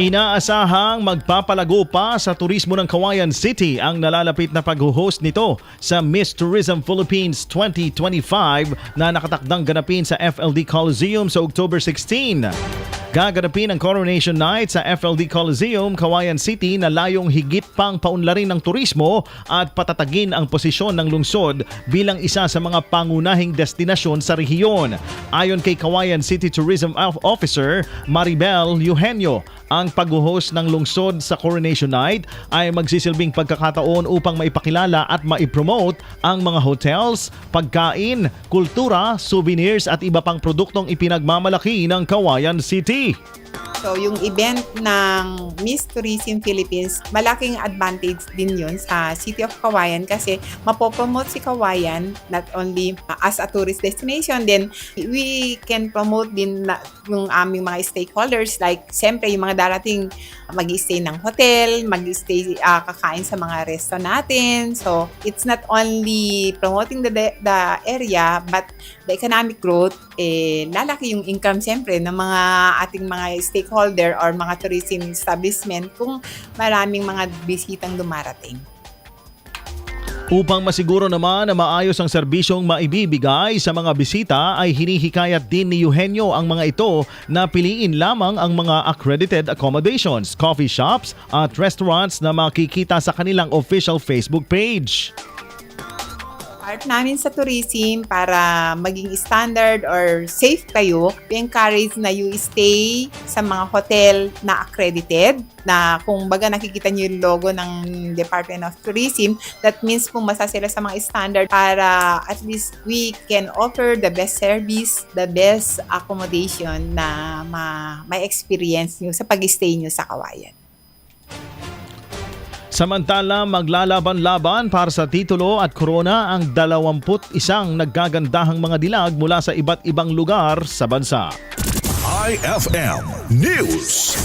Inaasahang magpapalago pa sa turismo ng Kawayan City ang nalalapit na pag-host nito sa Miss Tourism Philippines 2025 na nakatakdang ganapin sa FLD Coliseum sa October 16. Gaganapin ang Coronation Night sa FLD Coliseum, Kawayan City na layong higit pang paunlarin ng turismo at patatagin ang posisyon ng lungsod bilang isa sa mga pangunahing destinasyon sa rehiyon. Ayon kay Kawayan City Tourism Of- Officer Maribel Eugenio, ang pag-host ng lungsod sa Coronation Night ay magsisilbing pagkakataon upang maipakilala at maipromote ang mga hotels, pagkain, kultura, souvenirs at iba pang produktong ipinagmamalaki ng Kawayan City. So, yung event ng Miss Tourism Philippines, malaking advantage din yun sa City of Kawayan kasi mapopromote si Kawayan not only uh, as a tourist destination, then we can promote din na, yung aming mga stakeholders like siyempre yung mga darating mag stay ng hotel, mag stay kakain sa mga resto natin. So, it's not only promoting the, the area but the economic growth, eh, lalaki yung income siyempre ng mga ating mga stakeholder or mga tourism establishment kung maraming mga bisitang dumarating. Upang masiguro naman na maayos ang serbisyong maibibigay sa mga bisita ay hinihikayat din ni Eugenio ang mga ito na piliin lamang ang mga accredited accommodations, coffee shops at restaurants na makikita sa kanilang official Facebook page. Part namin sa tourism para maging standard or safe kayo, we encourage na you stay sa mga hotel na accredited na kung baga nakikita niyo yung logo ng Department of Tourism, that means pumasa sila sa mga standard para at least we can offer the best service, the best accommodation na ma- may experience niyo sa pag-stay niyo sa Kawayan. Samantala, maglalaban-laban para sa titulo at korona ang 21 naggagandahang mga dilag mula sa iba't ibang lugar sa bansa. IFM News.